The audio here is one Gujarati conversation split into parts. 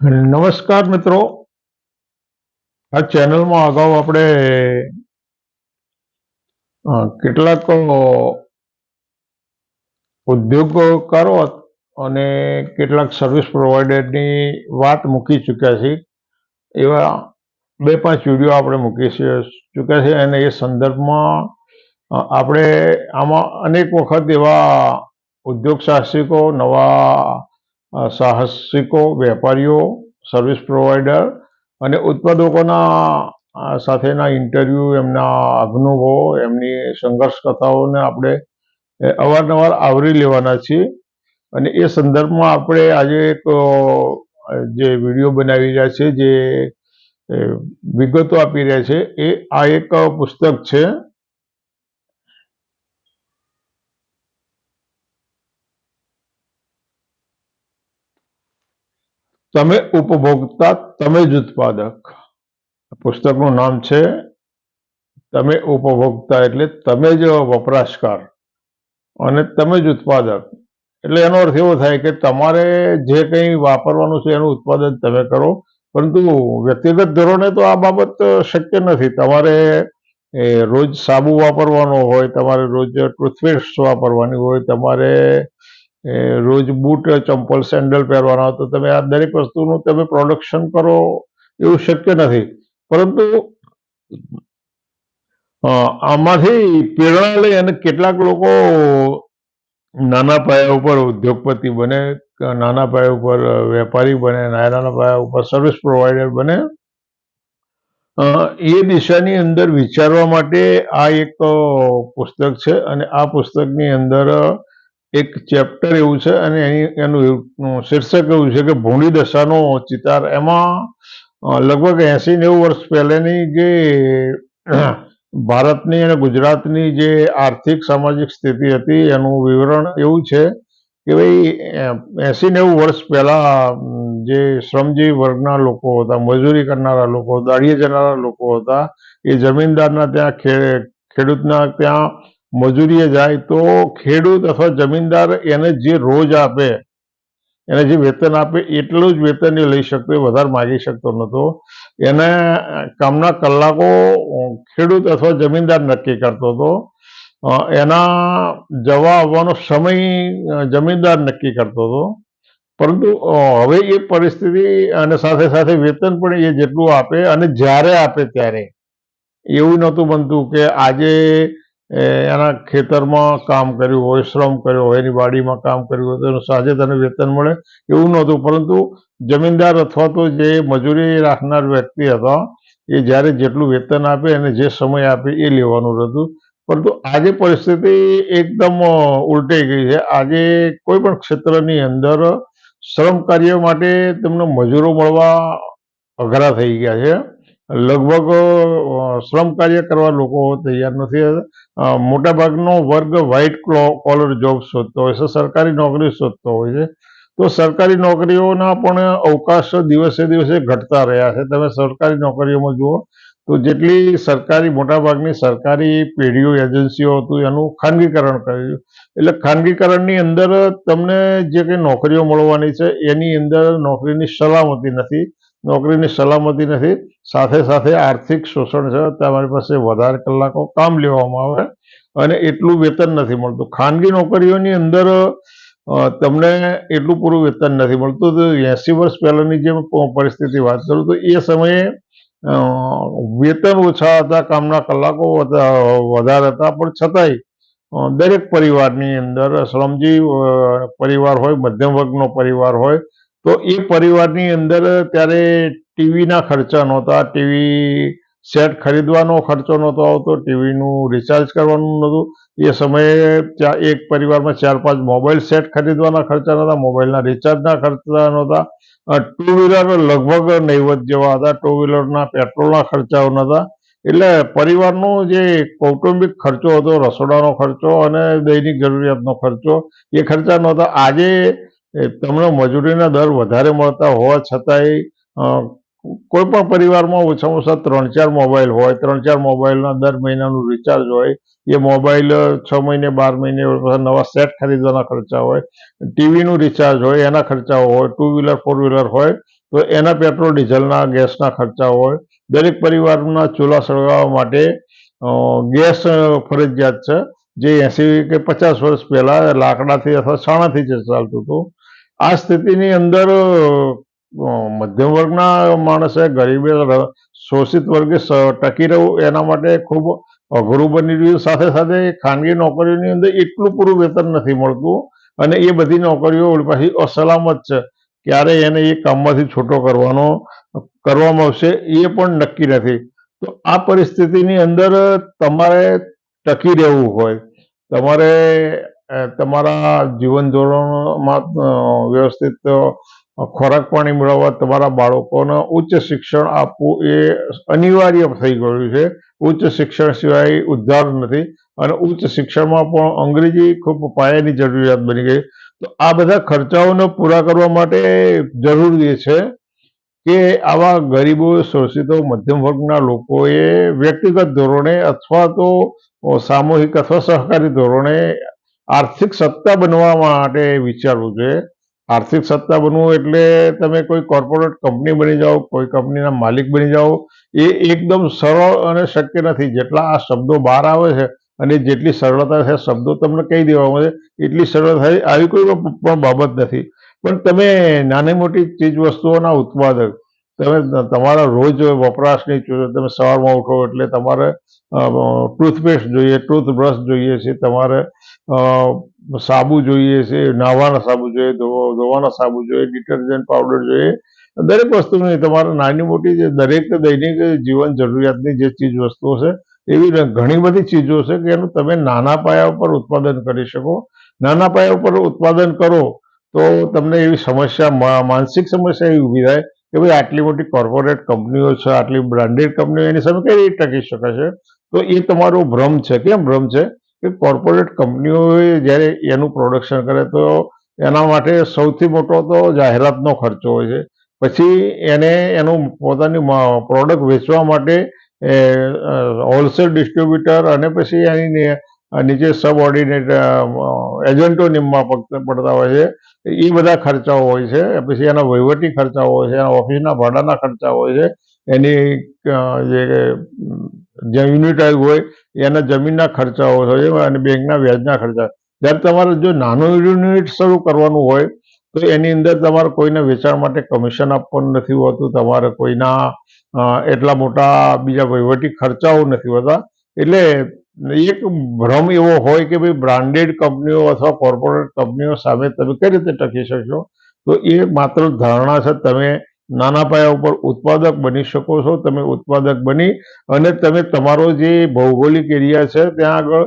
નમસ્કાર મિત્રો. આ ચેનલમાં અગાઉ આપણે કેટલાક ઉદ્યોગકારો અને કેટલાક સર્વિસ પ્રોવાઈડરની વાત મૂકી ચૂક્યા છીએ એવા બે પાંચ વીડિયો આપણે મૂકી ચૂક્યા છે અને એ સંદર્ભમાં આપણે આમાં અનેક વખત એવા ઉદ્યોગ સાહસિકો, નવા સાહસિકો, વેપારીઓ સર્વિસ પ્રોવાઈડર અને ઉત્પાદકોના સાથેના ઇન્ટરવ્યૂ એમના અનુભવો, એમની સંઘર્ષ કથાઓને આપણે અવારનવાર આવરી લેવાના છીએ. અને એ સંદર્ભમાં આપણે આજે એક જે વીડિયો બનાવી રહ્યા છે, જે વિગતો આપી રહ્યા છે, એ આ એક પુસ્તક છે. તમે ઉપભોક્તા, તમે જ ઉત્પાદક. પુસ્તકનું નામ છે, તમે ઉપભોક્તા એટલે તમે જ વપરાશકાર અને તમે જ ઉત્પાદક. એટલે એનો અર્થ એવો થાય કે તમારે જે કંઈ વાપરવાનું છે એનું ઉત્પાદન તમે કરો, પરંતુ વ્યક્તિગત ધોરણે તો આ બાબત શક્ય નથી. તમારે રોજ સાબુ વાપરવાનો હોય, તમારે રોજ ટૂથપેસ્ટ વાપરવાની હોય, તમારે રોજ બૂટ, ચંપલ, સેન્ડલ પહેરવાના તો તમે આ દરેક વસ્તુનું તમે પ્રોડક્શન કરો એવું શક્ય નથી. પરંતુ આમાંથી પ્રેરણા લઈ અને કેટલાક લોકો નાના પાયા ઉપર ઉદ્યોગપતિ બને નાના પાયા ઉપર વેપારી બને, નાના પાયા ઉપર સર્વિસ પ્રોવાઈડર બને એ દિશાની અંદર વિચારવા માટે આ એક પુસ્તક છે અને આ પુસ્તકની અંદર એક ચેપ્ટર એવું છે અને એની શીર્ષક એવું છે કે ભૂંડી દશાનો ચિતાર. એમાં લગભગ એસી નેવું વર્ષ પહેલાની જે ભારતની અને ગુજરાતની જે આર્થિક સામાજિક સ્થિતિ હતી, એનું વિવરણ એવું છે કે ભાઈ એસી નેવું વર્ષ પહેલા જે શ્રમજીવી વર્ગના લોકો હતા, મજૂરી કરનારા લોકો દાળીએ જનારા લોકો હતા, એ જમીનદારના ત્યાં ખેડૂતના ત્યાં મજૂરીએ જાય તો ખેડૂત અથવા જમીનદાર એને જે રોજ આપે, એને જે વેતન આપે, એટલું જ વેતન એ લઈ શકતો એ વધારે માગી શકતો નહોતો. એને કામના કલાકો ખેડૂત અથવા જમીનદાર નક્કી કરતો હતો. એના જવા આવવાનો સમય જમીનદાર નક્કી કરતો હતો. પરંતુ હવે એ પરિસ્થિતિ અને સાથે સાથે વેતન પણ એ જેટલું આપે અને જ્યારે આપે ત્યારે. એવું નહોતું બનતું કે આજે એ, એના ખેતરમાં કામ કર્યું હોય શ્રમ કર્યો હોય એની વાડીમાં કામ કર્યું હોય તો એનું સાંજે તને વેતન મળે એવું નહોતું. પરંતુ જમીનદાર અથવા તો જે મજૂરી રાખનાર વ્યક્તિ હતા એ જ્યારે જેટલું વેતન આપે અને જે સમય આપે એ લેવાનું હતું પરંતુ આજે પરિસ્થિતિ એકદમ ઉલટાઈ ગઈ છે. આજે કોઈ પણ ક્ષેત્રની અંદર શ્રમ કાર્ય માટે તેમને મજૂરો મળવા અઘરા થઈ ગયા છે. લગભગ શ્રમ કાર્ય કરવા લોકો તૈયાર નથી મોટાભાગનો વર્ગ વ્હાઇટ કોલર જોબ શોધતો હોય છે, સરકારી નોકરી શોધતો હોય છે. તો સરકારી નોકરીઓના પણ અવકાશ દિવસે દિવસે ઘટતા રહ્યા છે. તમે સરકારી નોકરીઓમાં જુઓ તો જેટલી સરકારી, મોટાભાગની સરકારી પેઢીઓ, એજન્સીઓ હતું, એનું ખાનગીકરણ કર્યું. એટલે ખાનગીકરણની અંદર તમને જે કંઈ નોકરીઓ મળવાની છે, એની અંદર નોકરીની સલામતી નથી. નોકરીની સલામતી નથી. સાથે સાથે આર્થિક શોષણ છે. તમારી પાસે વધારે કલાકો કામ લેવામાં આવે અને એટલું વેતન નથી મળતું. ખાનગી નોકરીઓની અંદર તમને એટલું પૂરું વેતન નથી મળતું. તો એસી વર્ષ પહેલાંની જે પરિસ્થિતિ વાત કરું તો એ સમયે વેતન ઓછા હતા, કામના કલાકો વધારે હતા. પણ છતાંય દરેક પરિવારની અંદર શ્રમજી પરિવાર હોય મધ્યમ વર્ગનો પરિવાર હોય તો એ પરિવારની અંદર ત્યારે ટીવીના ખર્ચા નહોતા, ટીવી સેટ ખરીદવાનો ખર્ચો નહોતો આવતો, ટીવીનું રિચાર્જ કરવાનું નહોતું. એ સમયે એક પરિવારમાં ચાર પાંચ મોબાઈલ સેટ ખરીદવાના ખર્ચા નહોતા મોબાઈલના રિચાર્જના ખર્ચા નહોતા. ટુ વ્હીલર લગભગ નહીવત જેવા હતા ટુ વ્હીલરના પેટ્રોલના ખર્ચાઓ નહોતા. એટલે પરિવારનો જે કૌટુંબિક ખર્ચો હતો, રસોડાનો ખર્ચો અને દૈનિક જરૂરિયાતનો ખર્ચો, એ ખર્ચા નહોતા. આજે એ તમને મજૂરીના દર વધારે મળતા હોવા છતાંય કોઈ પણ પરિવારમાં ઓછામાં ઓછા ત્રણ ચાર મોબાઈલ હોય, ત્રણ ચાર મોબાઈલના દર મહિનાનું રિચાર્જ હોય, એ મોબાઈલ છ મહિને, બાર મહિને નવા સેટ ખરીદવાના ખર્ચા હોય, ટીવીનું રિચાર્જ હોય, એના ખર્ચાઓ હોય ટુ વ્હીલર ફોર વ્હીલર હોય, તો એના પેટ્રોલ, ડીઝલના, ગેસના ખર્ચા હોય. દરેક પરિવારના ચૂલા સળગાવવા માટે ગેસ ફરજિયાત છે. જે એસી કે પચાસ વર્ષ પહેલાં લાકડાથી અથવા છાણાથી જ ચાલતું હતું. આ સ્થિતિની અંદર મધ્યમ વર્ગના માણસે ગરીબે શોષિત વર્ગે ટકી રહેવું એના માટે ખૂબ અઘરું બની રહ્યું. સાથે સાથે ખાનગી નોકરીઓની અંદર એટલું પૂરું વેતન નથી મળતું અને એ બધી નોકરીઓ પાછી અસલામત છે. ક્યારે એને એ કામમાંથી છૂટો કરવાનો, કરવામાં આવશે એ પણ નક્કી નથી. તો આ પરિસ્થિતિની અંદર તમારે ટકી રહેવું હોય. તમારે તમારા જીવન ધોરણમાં વ્યવસ્થિત ખોરાક પાણી મેળવવા તમારા બાળકોને ઉચ્ચ શિક્ષણ આપવું એ અનિવાર્ય થઈ ગયું છે. ઉચ્ચ શિક્ષણ સિવાય ઉદ્ધાર નથી અને ઉચ્ચ શિક્ષણમાં પણ અંગ્રેજી ખૂબ પાયાની જરૂરિયાત બની ગઈ. તો આ બધા ખર્ચાઓને પૂરા કરવા માટે જરૂરી છે કે આવા ગરીબો, શોષિતો, મધ્યમ વર્ગના લોકોએ વ્યક્તિગત ધોરણે અથવા તો સામૂહિક અથવા સહકારી ધોરણે આર્થિક સત્તા બનવા માટે વિચારવું જોઈએ આર્થિક સત્તા બનવું એટલે તમે કોઈ કોર્પોરેટ કંપની બની જાઓ, કોઈ કંપનીના માલિક બની જાઓ, એ એકદમ સરળ અને શક્ય નથી. જેટલા આ શબ્દો બહાર આવે છે અને જેટલી સરળતા છે, શબ્દો તમને કહી દેવામાં આવે છે એટલી સરળતા આવી કોઈ પણ બાબત નથી. પણ તમે નાની મોટી ચીજ વસ્તુઓના ઉત્પાદક તમે તમારા રોજ વપરાશની તમે સવારમાં ઉઠો એટલે તમારે ટૂથપેસ્ટ જોઈએ, ટૂથબ્રશ જોઈએ છે, તમારે સાબુ જોઈએ છે નાહવાના સાબુ જોઈએ ધોવાના સાબુ જોઈએ, ડિટર્જન્ટ પાવડર જોઈએ. દરેક વસ્તુની તમારે નાની મોટી જે દરેક દૈનિક જીવન જરૂરિયાતની જે ચીજ વસ્તુઓ છે, એવી ઘણી બધી ચીજો છે કે એનું તમે નાના પાયા ઉપર ઉત્પાદન કરી શકો. નાના પાયા ઉપર ઉત્પાદન કરો તો તમને એવી સમસ્યા માનસિક સમસ્યા એવી ઊભી થાય કે ભાઈ આટલી મોટી કોર્પોરેટ કંપનીઓ છે, આટલી બ્રાન્ડેડ કંપનીઓ એની સામે કઈ રીતે ટકી શકે છે? તો એ તમારો ભ્રમ છે. કેમ ભ્રમ છે? કે કોર્પોરેટ કંપનીઓએ જ્યારે એનું પ્રોડક્શન કરે તો એના માટે સૌથી મોટો તો જાહેરાતનો ખર્ચો હોય છે. પછી એને એનું પોતાની પ્રોડક્ટ વેચવા માટે હોલસેલ ડિસ્ટ્રીબ્યુટર અને પછી એની નીચે સબ ઓર્ડિનેટ એજન્ટો નિમવા પડ- પડતા હોય છે. એ બધા ખર્ચાઓ હોય છે. પછી એના વહીવટી ખર્ચાઓ હોય છે, એના ઓફિસના ભાડાના ખર્ચા હોય છે. એની જે જે યુનિટ હોય, એના જમીનના ખર્ચાઓ હોય અને બેંકના વ્યાજના ખર્ચા. જ્યારે તમારે જો નાનું યુનિટ શરૂ કરવાનું હોય, તો એની અંદર તમારે કોઈને વેચાણ માટે કમિશન આપવાનું નથી હોતું. તમારે કોઈના એટલા મોટા બીજા વહીવટી ખર્ચાઓ નથી હોતા. એટલે એક ભ્રમ એવો હોય કે ભાઈ બ્રાન્ડેડ કંપનીઓ અથવા કોર્પોરેટ કંપનીઓ સામે તમે કઈ રીતે ટકી શકશો? તો એ માત્ર ધારણા છે, તમે નાના પાયા ઉપર ઉત્પાદક બની શકો છો, તમે ઉત્પાદક બની અને તમે તમારો જે ભૌગોલિક એરિયા છે, ત્યાં આગળ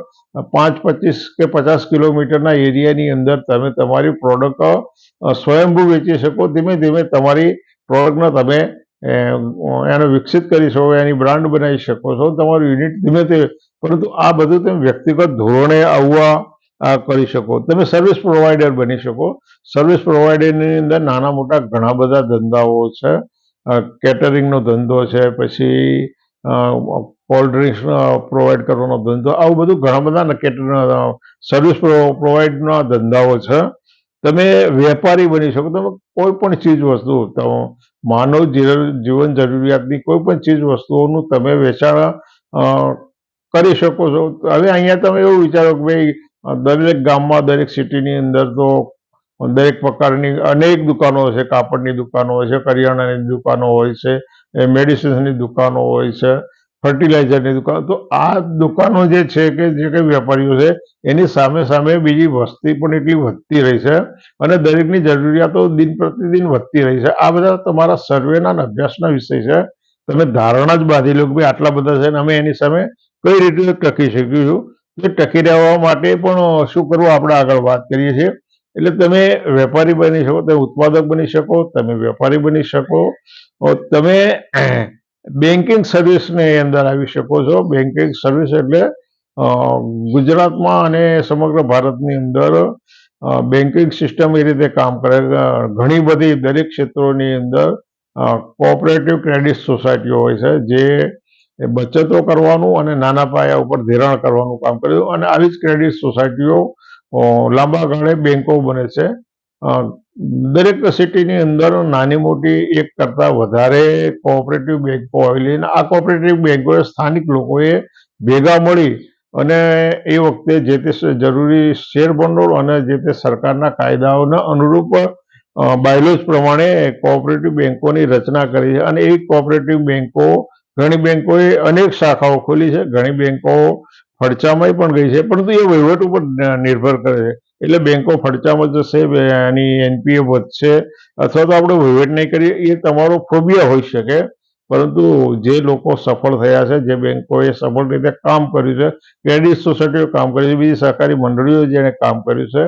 પાંચ, પચીસ કે પચાસ કિલોમીટરના એરિયાની અંદર તમે તમારી પ્રોડક્ટ સ્વયંભૂ વેચી શકો. ધીમે ધીમે તમારી પ્રોડક્ટના તમે એને વિકસિત કરી શકો એની બ્રાન્ડ બનાવી શકો છો. તમારું યુનિટ ધીમે તે પરંતુ આ બધું તમે વ્યક્તિગત ધોરણે આવવા કરી શકો. તમે સર્વિસ પ્રોવાઈડર બની શકો. સર્વિસ પ્રોવાઈડરની અંદર નાના મોટા ઘણા બધા ધંધાઓ છે. કેટરિંગનો ધંધો છે, પછી કોલ્ડ ડ્રિંક્સ પ્રોવાઈડ કરવાનો ધંધો, આવું બધું ઘણા બધા કેટર સર્વિસ પ્રોવાઈડના ધંધાઓ છે. તમે વેપારી બની શકો. તમે કોઈ પણ ચીજ વસ્તુ તો માનવ જીવન જરૂરિયાતની કોઈ પણ ચીજ વસ્તુઓનું તમે વેચાણ કરી શકો છો. હવે અહીંયા તમે એવું વિચારો કે ભાઈ દરેક ગામમાં, દરેક સિટીની અંદર તો દરેક પ્રકારની અનેક દુકાનો છે. કાપડની દુકાનો હોય છે, કરિયાણાની દુકાનો હોય છે મેડિસિન્સની દુકાનો હોય છે. ફર્ટિલાઇઝરની દુકાનો. તો આ દુકાનો જે છે કે જે કંઈ વેપારીઓ છે, એની સામે સામે બીજી વસ્તી પણ એટલી વધતી રહી છે અને દરેકની જરૂરિયાતો દિન પ્રતિદિન વધતી રહી છે. આ બધા તમારા સર્વેના અભ્યાસના વિષય છે. તમે ધારણા જ બાંધી લો કે ભાઈ આટલા બધા છે ને અમે એની સામે કઈ રીતે ટકી શકીશું તો ટકી રહેવા માટે પણ શું કરવું આપણે આગળ વાત કરીએ છીએ. એટલે તમે વેપારી બની શકો, તમે ઉત્પાદક બની શકો, તમે વેપારી બની શકો. તમે બેન્કિંગ સર્વિસની અંદર આવી શકો છો. બેન્કિંગ સર્વિસ એટલે ગુજરાતમાં અને સમગ્ર ભારતની અંદર બેન્કિંગ સિસ્ટમ એ રીતે કામ કરે. ઘણી બધી દરેક ક્ષેત્રોની અંદર કોઓપરેટિવ ક્રેડિટ સોસાયટીઓ હોય છે, જે બચતો કરવાનું અને નાના પાયા ઉપર ધિરાણ કરવાનું કામ કર્યું અને આવી જ ક્રેડિટ સોસાયટીઓ લાંબા ગાળે બેંકો બને છે. દરેક સિટીની અંદર નાની મોટી એક કરતાં વધારે કોઓપરેટિવ બેન્કો આવેલી અને આ કોઓપરેટિવ બેન્કોએ સ્થાનિક લોકોએ ભેગા મળી અને એ વખતે જે તે જરૂરી શેર ભંડોળ અને જે તે સરકારના કાયદાઓના અનુરૂપ બાયલોજ પ્રમાણે કોઓપરેટિવ બેન્કોની રચના કરી છે અને એ કોઓપરેટિવ બેન્કો ઘણી બેન્કોએ અનેક શાખાઓ ખોલી છે. ઘણી બેન્કો ફડચામાં પણ ગઈ છે. પરંતુ એ વહીવટ ઉપર નિર્ભર કરે છે. એટલે બેન્કો ફડચામાં જશે એની એનપીએ વધશે. અથવા તો આપણે વહીવટ નહીં કરીએ, એ તમારો ફોબિયા હોઈ શકે. પરંતુ જે લોકો સફળ થયા છે, જે બેંકોએ સફળ રીતે કામ કર્યું છે ક્રેડિટ સોસાયટીઓ કામ કર્યું છે, બીજી સહકારી મંડળીઓ જેણે કામ કર્યું છે,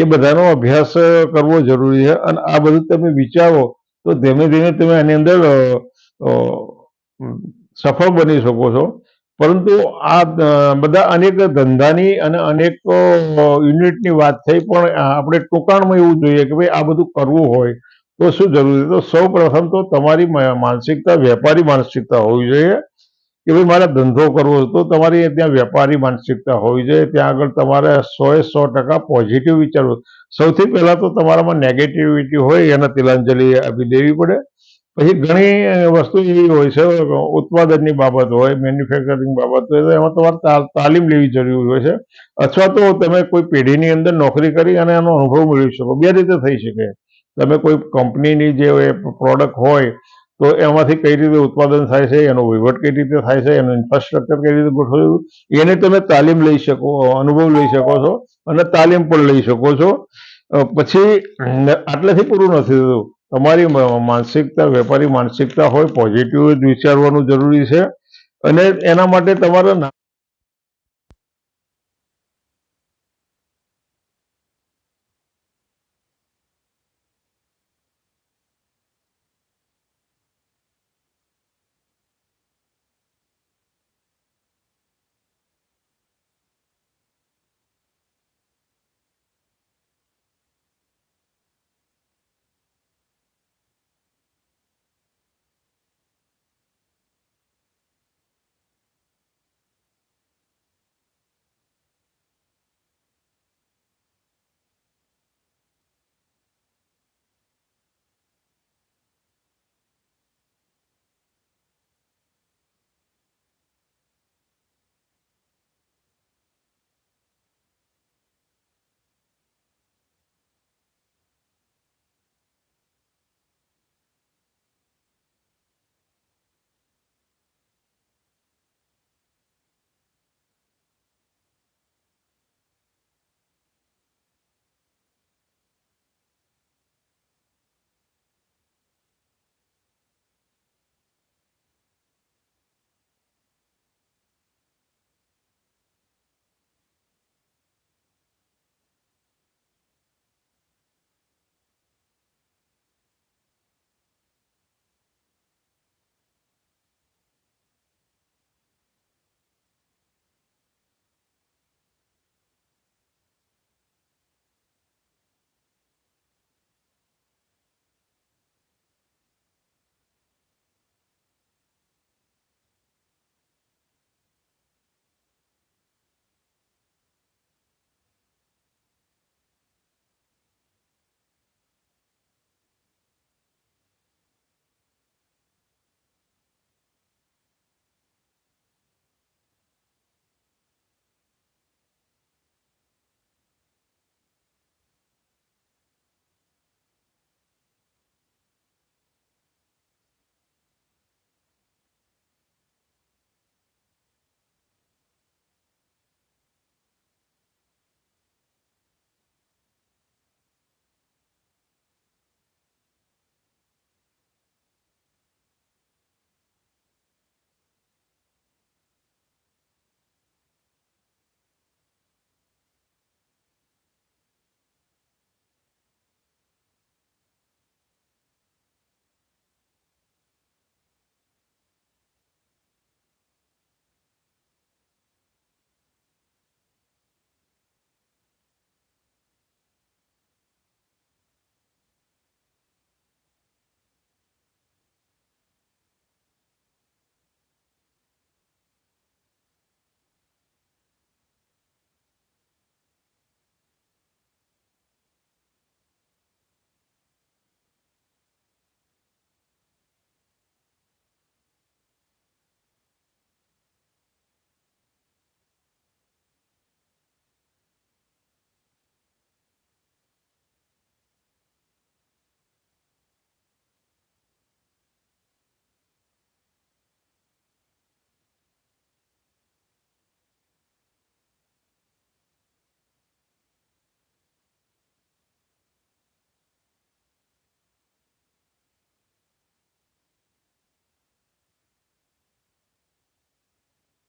એ બધાનો અભ્યાસ કરવો જરૂરી છે. અને આ બધું તમે વિચારો, તો ધીમે ધીમે તમે આની અંદર સફળ બની શકો છો. પરંતુ આ બધા અનેક ધંધાની અને અનેક યુનિટની વાત થઈ, પણ આપણે ટૂંકાણમાં એવું જોઈએ કે ભાઈ આ બધું કરવું હોય તો શું જરૂરી તો સૌ પ્રથમ તો તમારી માનસિકતા, વેપારી માનસિકતા હોવી જોઈએ કે ભાઈ મારે ધંધો કરવો તો તમારી ત્યાં વેપારી માનસિકતા હોવી જોઈએ. ત્યાં આગળ તમારે સો એ સો ટકા પોઝિટિવ વિચારવું. સૌથી પહેલાં તો તમારામાં નેગેટિવિટી હોય, એને તિલાંજલિ આપી દેવી પડે. પછી ઘણી વસ્તુ એવી હોય છે ઉત્પાદનની બાબત હોય મેન્યુફેક્ચરિંગ બાબત હોય તો એમાં તમારે તા- તાલીમ લેવી જરૂરી હોય છે. અથવા તો તમે કોઈ પેઢીની અંદર નોકરી કરી અને એનો અનુભવ મેળવી શકો. બે રીતે થઈ શકે. તમે કોઈ કંપનીની જે પ્રોડક્ટ હોય તો એમાંથી કઈ રીતે ઉત્પાદન થાય છે એનો વહીવટ કઈ રીતે થાય છે એનું ઇન્ફ્રાસ્ટ્રક્ચર કઈ રીતે ગોઠવ્યું એને તમે તાલીમ લઈ શકો અનુભવ લઈ શકો છો અને તાલીમ પણ લઈ શકો છો. પછી આટલેથી પૂરું નથી થતું. તમારી માનસિકતા વેપારી માનસિકતા હોય પોઝિટિવ જ વિચારવાનું જરૂરી છે. અને એના માટે તમારે